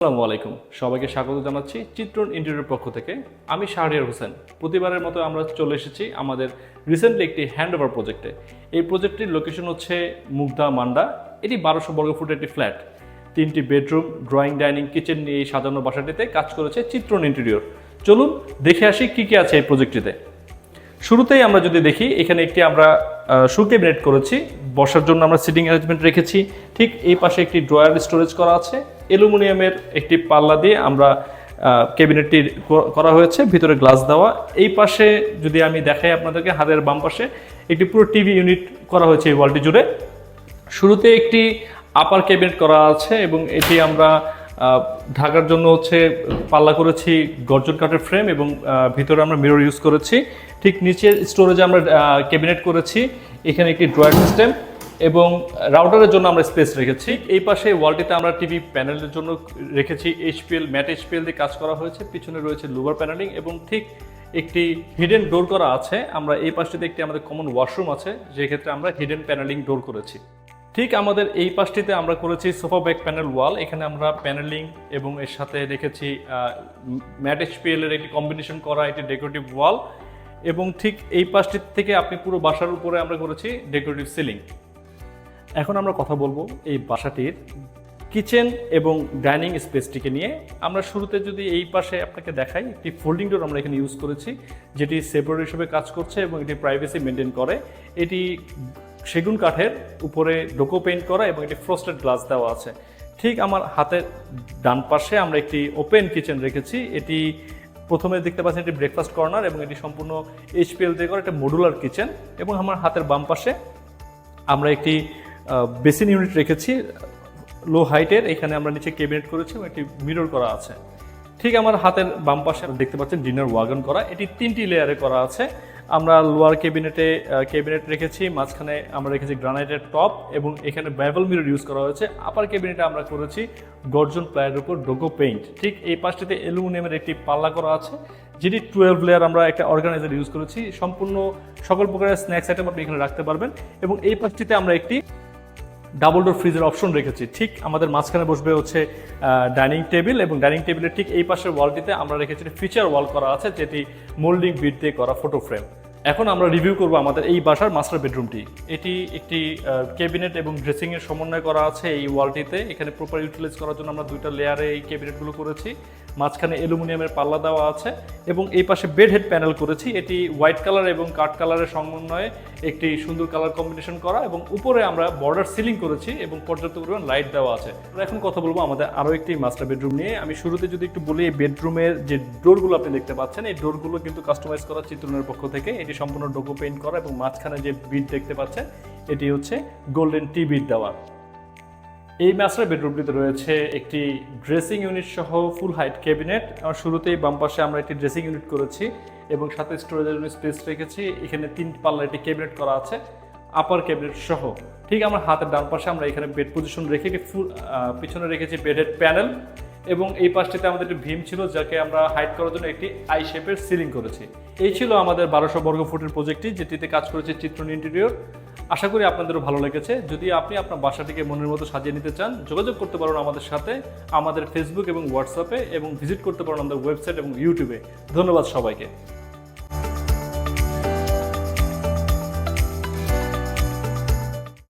আসসালামু আলাইকুম। সবাইকে স্বাগত জানাচ্ছি চিত্রন ইন্টারভিউর পক্ষ থেকে। আমি শাহরিয়ার হোসেন। প্রতিবারের মতো আমরা চলে এসেছি আমাদের রিসেন্টলি একটি হ্যান্ড ওভার প্রজেক্টে এই প্রজেক্টটির লোকেশন হচ্ছে মুগদা, মান্ডা। এটি বারোশো বর্গ ফুটের একটি ফ্ল্যাট তিনটি বেডরুম ড্রয়িং ডাইনিং কিচেন নিয়ে এই সাজানো বাসাটিতে কাজ করেছে চিত্রন ইন্টেরিয়র। চলুন দেখে আসি কি কি আছে এই প্রজেক্টটিতে শুরুতেই আমরা যদি দেখি, এখানে একটি আমরা শু ক্যাবিনেট করেছি। বসার জন্য আমরা সিটিং অ্যারেঞ্জমেন্ট রেখেছি। ঠিক এই পাশে একটি ড্রয়ার স্টোরেজ করা আছে। অ্যালুমিনিয়ামের একটি পাল্লা দিয়ে আমরা ক্যাবিনেটটি করা হয়েছে, ভিতরে গ্লাস দেওয়া। এই পাশে যদি আমি দেখাই আপনাদেরকে, হাতের বাম পাশে একটি পুরো টিভি ইউনিট করা হয়েছে এই ওয়ালটি জুড়ে। শুরুতে একটি আপার ক্যাবিনেট করা আছে এবং এটি আমরা ঢাকার জন্য হচ্ছে পাল্লা করেছি গর্জন কাঠের ফ্রেম এবং ভিতরে আমরা মিরর ইউজ করেছি। ঠিক নিচের স্টোরেজে আমরা ক্যাবিনেট করেছি। এখানে একটি ড্রয়ার সিস্টেম। এবং রাউটারের জন্য আমরা স্পেস রেখেছি। এই পাশে ওয়ালটিতে আমরা টিভি প্যানেলের জন্য রেখেছি। এইচপিএল ম্যাট এইচপিএল দিয়ে কাজ করা হয়েছে। পিছনে রয়েছে লুভার প্যানেলিং এবং ঠিক একটি হিডেন ডোর করা আছে। আমরা এই পাশটিতে একটি আমাদের কমন ওয়াশরুম আছে। যে ক্ষেত্রে আমরা হিডেন প্যানেলিং ডোর করেছি। ঠিক আমাদের এই পাশটিতে আমরা করেছি সোফা ব্যাক প্যানেল ওয়াল এখানে আমরা প্যানেলিং এবং এর সাথে রেখেছি ম্যাট এইচপিএল এর একটি কম্বিনেশন করা একটি ডেকোরেটিভ ওয়াল এবং ঠিক এই পাশটির থেকে আপনি পুরো বাসার উপরে আমরা করেছি ডেকোরেটিভ সিলিং এখন আমরা কথা বলব এই বাসাটির কিচেন এবং ডাইনিং স্পেসটিকে নিয়ে। আমরা শুরুতে যদি এই পাশে আপনাকে দেখাই, একটি ফোল্ডিং ডোর আমরা এখানে ইউজ করেছি, যেটি সেপারেট হিসেবে কাজ করছে এবং এটি প্রাইভেসি মেনটেন করে। এটি সেগুন কাঠের উপরে ডোকো পেইন্ট করা এবং একটি ফ্রস্টেড গ্লাস দেওয়া আছে। ঠিক আমার হাতের ডান পাশে আমরা একটি ওপেন কিচেন রেখেছি। এটি প্রথমে দেখতে পাচ্ছেন এটি ব্রেকফাস্ট কর্নার এবং এটি সম্পূর্ণ এইচপিএল দিয়ে করা একটা মডুলার কিচেন এবং আমার হাতের বাম পাশে আমরা একটি বেসিন ইউনিট রেখেছি লো হাইটের এখানে আমরা নিচে ক্যাবিনেট করেছি এবং একটি মিরর করা আছে। ঠিক আমার হাতের বাম পাশে দেখতে পাচ্ছেন ডিনার ওয়াগন করা, এটি তিনটি লেয়ারে করা আছে। আমরা লোয়ার ক্যাবিনেটে ক্যাবিনেট রেখেছি, মাঝখানে আমরা রেখেছি গ্রানাইটের টপ এবং এখানে ব্যাভেল মিরর ইউজ করা হয়েছে। আপার ক্যাবিনেটে আমরা করেছি গর্জন প্লায়ের উপর ডোগো পেইন্ট ঠিক এই পাশটিতে অ্যালুমিনিয়ামের একটি পাল্লা করা আছে, যেটি টুয়েলভ লেয়ার আমরা একটা অর্গানাইজার ইউজ করেছি। সম্পূর্ণ সকল প্রকারের স্ন্যাক্স আইটেম আপনি এখানে রাখতে পারবেন এবং এই পাশটিতে আমরা একটি ডাবল ডোর ফ্রিজের অপশন রেখেছি। ঠিক আমাদের মাঝখানে বসবে হচ্ছে ডাইনিং টেবিল এবং ডাইনিং টেবিলের ঠিক এই পাশের ওয়ালটিতে আমরা রেখেছি ফিচার ওয়াল করা আছে, যেটি মোল্ডিং বিট দিয়ে করা ফটো ফ্রেম এখন আমরা রিভিউ করব আমাদের এই বাসার মাস্টার বেডরুমটি এটি একটি ক্যাবিনেট এবং ড্রেসিং এর সমন্বয় করা আছে এই ওয়ালটিতে এখানে প্রপার ইউটিলাইজ করার জন্য আমরা দুইটা লেয়ারে এই ক্যাবিনেটগুলো করেছি। মাঝখানে অ্যালুমিনিয়ামের পাল্লা দেওয়া আছে এবং এই পাশে বেড হেড প্যানেল করেছি। এটি হোয়াইট কালার এবং কাঠ কালারের সমন্বয়ে একটি সুন্দর কালার কম্বিনেশন করা এবং উপরে আমরা বর্ডার সিলিং করেছি এবং পর্যাপ্ত পরিমাণ লাইট দেওয়া আছে। আমরা এখন কথা বলব আমাদের আরও একটি মাস্টার বেডরুম নিয়ে। আমি শুরুতে যদি একটু বলি, এই বেডরুমের যে ডোরগুলো আপনি দেখতে পাচ্ছেন, এই ডোরগুলো কিন্তু কাস্টমাইজ করা চিত্রনের পক্ষ থেকে। এটি সম্পূর্ণ ডোকো পেইন্ট করা এবং মাঝখানে যে বিট দেখতে পাচ্ছেন, এটি হচ্ছে গোল্ডেন টি বিট দেওয়া। এই মাস্টার বেডরুমটিতে রয়েছে একটি ড্রেসিং ইউনিট সহ ফুল হাইট ক্যাবিনেট আমার শুরুতেই বাম পাশে আমরা একটি ড্রেসিং ইউনিট করেছি এবং সাথে স্টোরেজের জন্য স্পেস রেখেছি। এখানে তিন পাল্লা একটি ক্যাবিনেট করা আছে আপার ক্যাবিনেট সহ। ঠিক আমার হাতের ডান পাশে আমরা এখানে বেড পজিশন রেখে একটি ফুল পিছনে রেখেছি বেডের প্যানেল এবং এই পাশটিতে আমাদের একটি ভীম ছিল, যাকে আমরা হাইট করার জন্য একটি আই শেপের সিলিং করেছি। এই ছিল আমাদের বারোশো বর্গ ফুটের প্রজেক্টটি যেটিতে কাজ করেছে চিত্রন ইন্টেরিয়র আশা করি আপনাদেরও ভালো লেগেছে। যদি আপনি আপনার বাসাটিকে মনের মতো সাজিয়ে নিতে চান, যোগাযোগ করতে পারেন আমাদের সাথে, আমাদের ফেসবুক এবং হোয়াটসঅ্যাপে এবং ভিজিট করতে পারেন আমাদের ওয়েবসাইট এবং ইউটিউবে ধন্যবাদ সবাইকে।